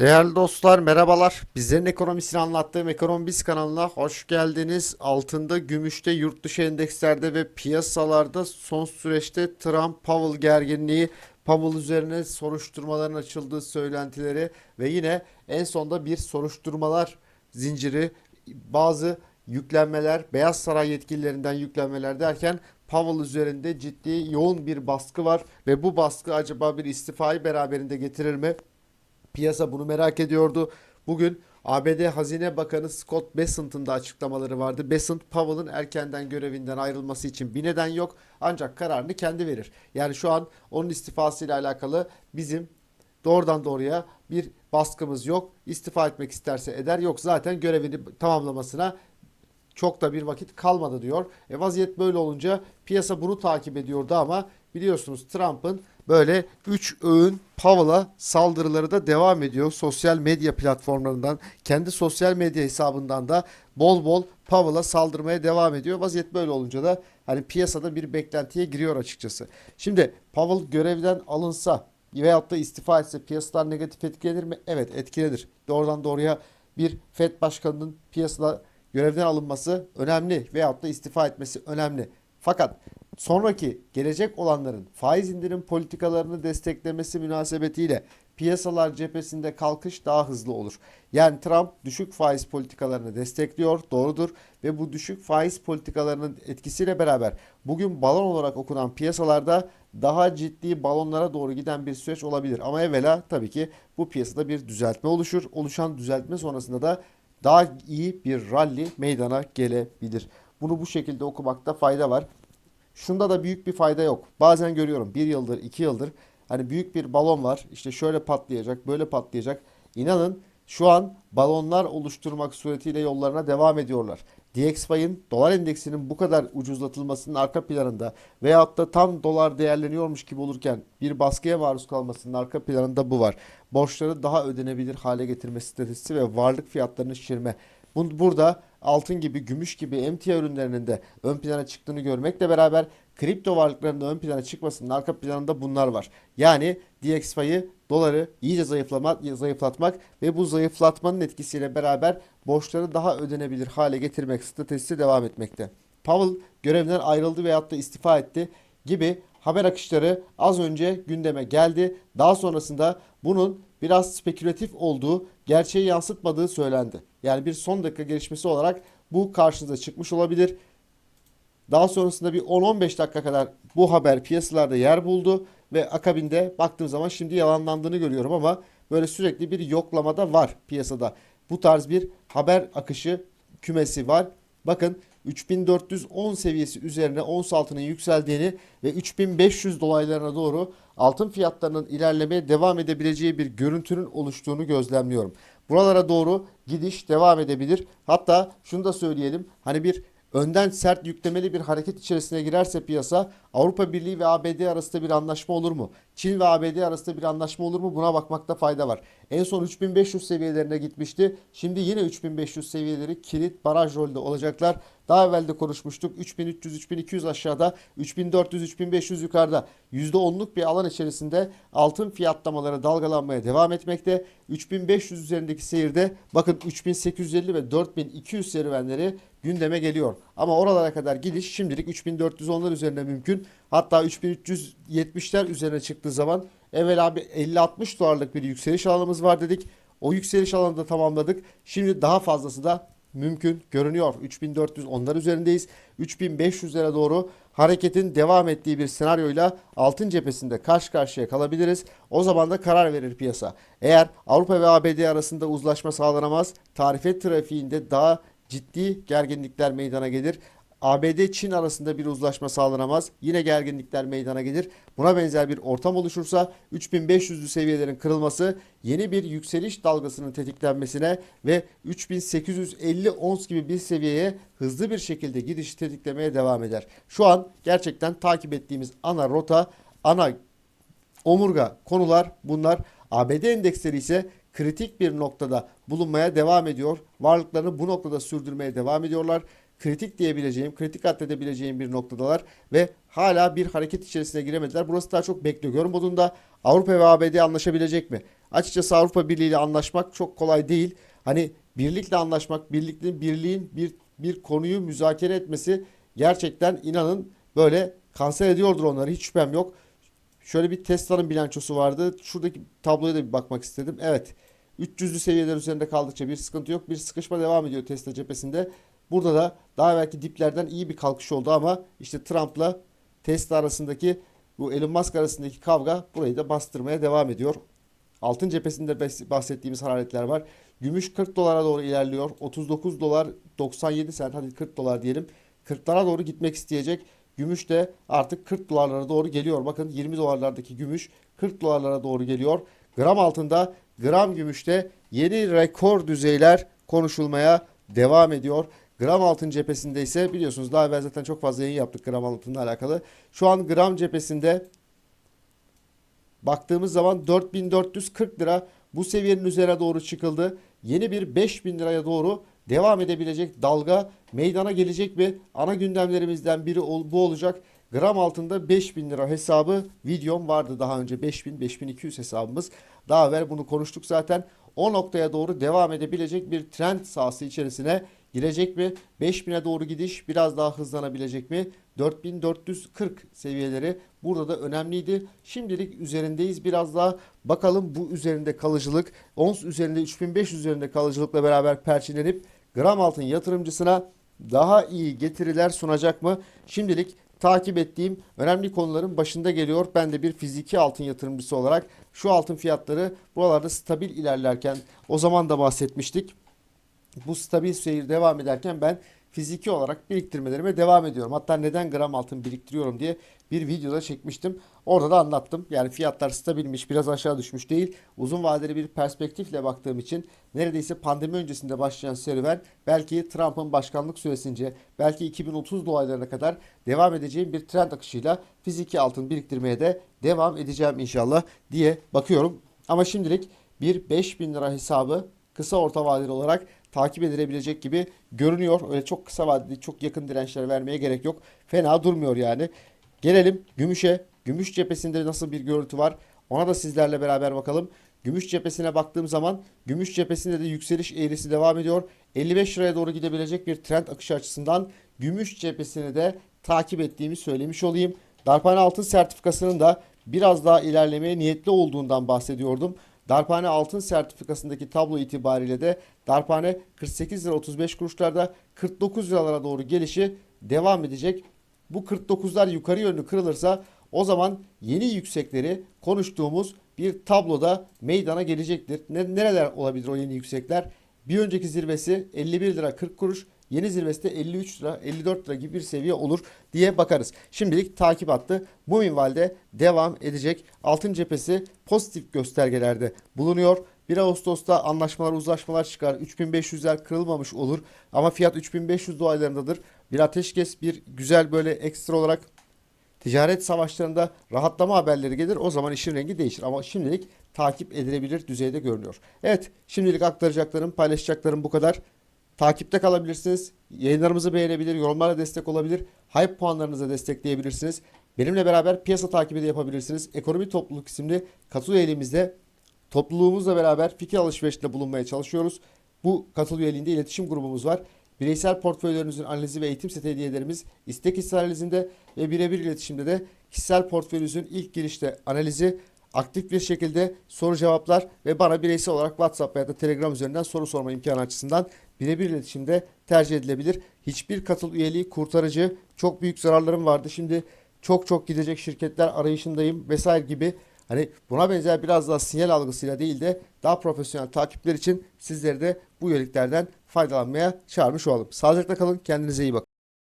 Değerli dostlar merhabalar. Bizlerin ekonomisini anlattığım Ekonomi Biz kanalına hoş geldiniz. Altında, gümüşte, yurt dışı endekslerde ve piyasalarda son süreçte Trump-Powell gerginliği, Powell üzerine soruşturmaların açıldığı söylentileri ve yine en sonda bir soruşturmalar zinciri, bazı yüklenmeler, Beyaz Saray yetkililerinden yüklenmeler derken Powell üzerinde ciddi yoğun bir baskı var ve bu baskı acaba bir istifayı beraberinde getirir mi? Piyasa bunu merak ediyordu. Bugün ABD Hazine Bakanı Scott Bessent'ın da açıklamaları vardı. Bessent, Powell'ın erkenden görevinden ayrılması için bir neden yok. Ancak kararını kendi verir. Yani şu an onun istifasıyla alakalı bizim doğrudan doğruya bir baskımız yok. İstifa etmek isterse eder. Yok zaten görevini tamamlamasına çok da bir vakit kalmadı diyor. E vaziyet böyle olunca piyasa bunu takip ediyordu ama biliyorsunuz Trump'ın böyle 3 öğün Powell'a saldırıları da devam ediyor. Sosyal medya platformlarından, kendi sosyal medya hesabından da bol bol Powell'a saldırmaya devam ediyor. Vaziyet böyle olunca da hani piyasada bir beklentiye giriyor açıkçası. Şimdi Powell görevden alınsa veyahut da istifa etse piyasalar negatif etkilenir mi? Evet etkilenir. Doğrudan doğruya bir FED başkanının piyasada görevden alınması önemli veyahut da istifa etmesi önemli. Fakat sonraki gelecek olanların faiz indirim politikalarını desteklemesi münasebetiyle piyasalar cephesinde kalkış daha hızlı olur. Yani Trump düşük faiz politikalarını destekliyor, doğrudur ve bu düşük faiz politikalarının etkisiyle beraber bugün balon olarak okunan piyasalarda daha ciddi balonlara doğru giden bir süreç olabilir. Ama evvela tabii ki bu piyasada bir düzeltme oluşur. Oluşan düzeltme sonrasında da daha iyi bir rally meydana gelebilir. Bunu bu şekilde okumakta fayda var. Şunda da büyük bir fayda yok. Bazen görüyorum bir yıldır, iki yıldır hani büyük bir balon var. İşte şöyle patlayacak, böyle patlayacak. İnanın şu an balonlar oluşturmak suretiyle yollarına devam ediyorlar. DXY'ın dolar endeksinin bu kadar ucuzlatılmasının arka planında veyahut da tam dolar değerleniyormuş gibi olurken bir baskıya maruz kalmasının arka planında bu var. Borçları daha ödenebilir hale getirme stratejisi ve varlık fiyatlarını şişirme. Bu- Burada altın gibi, gümüş gibi emtia ürünlerinin de ön plana çıktığını görmekle beraber kripto varlıkların da ön plana çıkmasının arka planında bunlar var. Yani DXY'ı doları iyice zayıflamak, zayıflatmak ve bu zayıflatmanın etkisiyle beraber borçları daha ödenebilir hale getirmek stratejisi devam etmekte. Powell görevden ayrıldı veyahut da istifa etti gibi haber akışları az önce gündeme geldi. Daha sonrasında bunun biraz spekülatif olduğu, gerçeği yansıtmadığı söylendi. Yani bir son dakika gelişmesi olarak bu karşınıza çıkmış olabilir. Daha sonrasında bir 10-15 dakika kadar bu haber piyasalarda yer buldu ve akabinde baktığım zaman şimdi yalanlandığını görüyorum ama böyle sürekli bir yoklamada var piyasada. Bu tarz bir haber akışı kümesi var. Bakın 3410 seviyesi üzerine ons altının yükseldiğini ve 3500 dolaylarına doğru altın fiyatlarının ilerlemeye devam edebileceği bir görüntünün oluştuğunu gözlemliyorum. Buralara doğru gidiş devam edebilir. Hatta şunu da söyleyelim. Hani bir önden sert yüklemeli bir hareket içerisine girerse piyasa Avrupa Birliği ve ABD arasında bir anlaşma olur mu? Çin ve ABD arasında bir anlaşma olur mu? Buna bakmakta fayda var. En son 3500 seviyelerine gitmişti. Şimdi yine 3500 seviyeleri kilit baraj rolde olacaklar. Daha evvel de konuşmuştuk. 3300-3200 aşağıda, 3400-3500 yukarıda. %10'luk bir alan içerisinde altın fiyatlamaları dalgalanmaya devam etmekte. 3500 üzerindeki seyirde bakın 3850 ve 4200 serüvenleri gündeme geliyor. Ama oralara kadar gidiş şimdilik 3410'lar üzerinde mümkün. Hatta 3370'ler üzerine çıktığı zaman evvel abi 50-60 dolarlık bir yükseliş alanımız var dedik. O yükseliş alanını da tamamladık. Şimdi daha fazlası da mümkün görünüyor. 3400 onlar üzerindeyiz. 3500'lere doğru hareketin devam ettiği bir senaryoyla altın cephesinde karşı karşıya kalabiliriz. O zaman da karar verir piyasa. Eğer Avrupa ve ABD arasında uzlaşma sağlanamaz, tarife trafiğinde daha ciddi gerginlikler meydana gelir. ABD-Çin arasında bir uzlaşma sağlanamaz. Yine gerginlikler meydana gelir. Buna benzer bir ortam oluşursa 3500'lü seviyelerin kırılması yeni bir yükseliş dalgasının tetiklenmesine ve 3850 ons gibi bir seviyeye hızlı bir şekilde gidiş tetiklemeye devam eder. Şu an gerçekten takip ettiğimiz ana rota, ana omurga konular bunlar. ABD endeksleri ise kritik bir noktada bulunmaya devam ediyor. Varlıklarını bu noktada sürdürmeye devam ediyorlar. Kritik diyebileceğim, kritik addedebileceğim bir noktadalar ve hala bir hareket içerisine giremediler. Burası daha çok bekliyor. Görün modunda Avrupa ve ABD anlaşabilecek mi? Açıkçası Avrupa Birliği ile anlaşmak çok kolay değil. Hani birlikle anlaşmak, birlikte birliğin bir bir konuyu müzakere etmesi gerçekten inanın böyle kanser ediyordur onları hiç şüphem yok. Şöyle bir Tesla'nın bilançosu vardı. Şuradaki tabloya da bir bakmak istedim. Evet. 300'lü seviyeler üzerinde kaldıkça bir sıkıntı yok. Bir sıkışma devam ediyor Tesla cephesinde. Burada da daha belki diplerden iyi bir kalkış oldu ama işte Trump'la Tesla arasındaki bu Elon Musk arasındaki kavga burayı da bastırmaya devam ediyor. Altın cephesinde bahsettiğimiz hararetler var. Gümüş 40 dolara doğru ilerliyor. 39 dolar 97 sent hadi 40 dolar diyelim. 40'lara doğru gitmek isteyecek. Gümüş de artık 40 dolarlara doğru geliyor. Bakın 20 dolarlardaki gümüş 40 dolarlara doğru geliyor. Gram altında, gram gümüşte yeni rekor düzeyler konuşulmaya devam ediyor. Gram altın cephesinde ise biliyorsunuz daha evvel zaten çok fazla yayın yaptık gram altınla alakalı. Şu an gram cephesinde baktığımız zaman 4440 lira bu seviyenin üzerine doğru çıkıldı. Yeni bir 5000 liraya doğru devam edebilecek dalga meydana gelecek mi? Ana gündemlerimizden biri bu olacak. Gram altında 5000 lira hesabı videom vardı daha önce 5000 5200 hesabımız. Daha evvel bunu konuştuk zaten. O noktaya doğru devam edebilecek bir trend sahası içerisine girecek mi? 5000'e doğru gidiş biraz daha hızlanabilecek mi? 4440 seviyeleri burada da önemliydi. Şimdilik üzerindeyiz. Biraz daha bakalım bu üzerinde kalıcılık, ons üzerinde 3500 üzerinde kalıcılıkla beraber perçinlenip gram altın yatırımcısına daha iyi getiriler sunacak mı? Şimdilik takip ettiğim önemli konuların başında geliyor. Ben de bir fiziki altın yatırımcısı olarak şu altın fiyatları buralarda stabil ilerlerken o zaman da bahsetmiştik bu stabil seyir devam ederken ben fiziki olarak biriktirmelerime devam ediyorum. Hatta neden gram altın biriktiriyorum diye bir videoda çekmiştim. Orada da anlattım. Yani fiyatlar stabilmiş, biraz aşağı düşmüş değil. Uzun vadeli bir perspektifle baktığım için neredeyse pandemi öncesinde başlayan serüven belki Trump'ın başkanlık süresince belki 2030 dolaylarına kadar devam edeceğim bir trend akışıyla fiziki altın biriktirmeye de devam edeceğim inşallah diye bakıyorum. Ama şimdilik bir 5000 lira hesabı kısa orta vadeli olarak takip edilebilecek gibi görünüyor. Öyle çok kısa vadeli, çok yakın dirençler vermeye gerek yok. Fena durmuyor yani. Gelelim gümüşe. Gümüş cephesinde nasıl bir görüntü var? Ona da sizlerle beraber bakalım. Gümüş cephesine baktığım zaman gümüş cephesinde de yükseliş eğrisi devam ediyor. 55 liraya doğru gidebilecek bir trend akışı açısından gümüş cephesini de takip ettiğimi söylemiş olayım. Darphane altın sertifikasının da biraz daha ilerlemeye niyetli olduğundan bahsediyordum. Darphane altın sertifikasındaki tablo itibariyle de Darphane 48 lira 35 kuruşlarda 49 liralara doğru gelişi devam edecek. Bu 49'lar yukarı yönlü kırılırsa o zaman yeni yüksekleri konuştuğumuz bir tabloda meydana gelecektir. Ne, nereler olabilir o yeni yüksekler? Bir önceki zirvesi 51 lira 40 kuruş. Yeni zirvesi de 53 lira 54 lira gibi bir seviye olur diye bakarız. Şimdilik takip attı. Bu minvalde devam edecek. Altın cephesi pozitif göstergelerde bulunuyor. 1 Ağustos'ta anlaşmalar uzlaşmalar çıkar. 3500'ler kırılmamış olur. Ama fiyat 3500 dolaylarındadır. Bir ateşkes bir güzel böyle ekstra olarak ticaret savaşlarında rahatlama haberleri gelir. O zaman işin rengi değişir. Ama şimdilik takip edilebilir düzeyde görünüyor. Evet şimdilik aktaracaklarım paylaşacaklarım bu kadar. Takipte kalabilirsiniz. Yayınlarımızı beğenebilir, yorumlarla destek olabilir. Hype puanlarınıza destekleyebilirsiniz. Benimle beraber piyasa takibi de yapabilirsiniz. Ekonomi Topluluk isimli katıl üyeliğimizde topluluğumuzla beraber fikir alışverişinde bulunmaya çalışıyoruz. Bu katıl üyeliğinde iletişim grubumuz var. Bireysel portföylerinizin analizi ve eğitim seti hediyelerimiz istek hisse analizinde ve birebir iletişimde de kişisel portföyünüzün ilk girişte analizi, aktif bir şekilde soru cevaplar ve bana bireysel olarak WhatsApp veya da Telegram üzerinden soru sorma imkanı açısından birebir iletişimde tercih edilebilir. Hiçbir katıl üyeliği kurtarıcı, çok büyük zararlarım vardı. Şimdi çok çok gidecek şirketler arayışındayım vesaire gibi Hani buna benzer biraz daha sinyal algısıyla değil de daha profesyonel takipler için sizleri de bu üyeliklerden faydalanmaya çağırmış olalım. Sağlıcakla kalın, kendinize iyi bakın.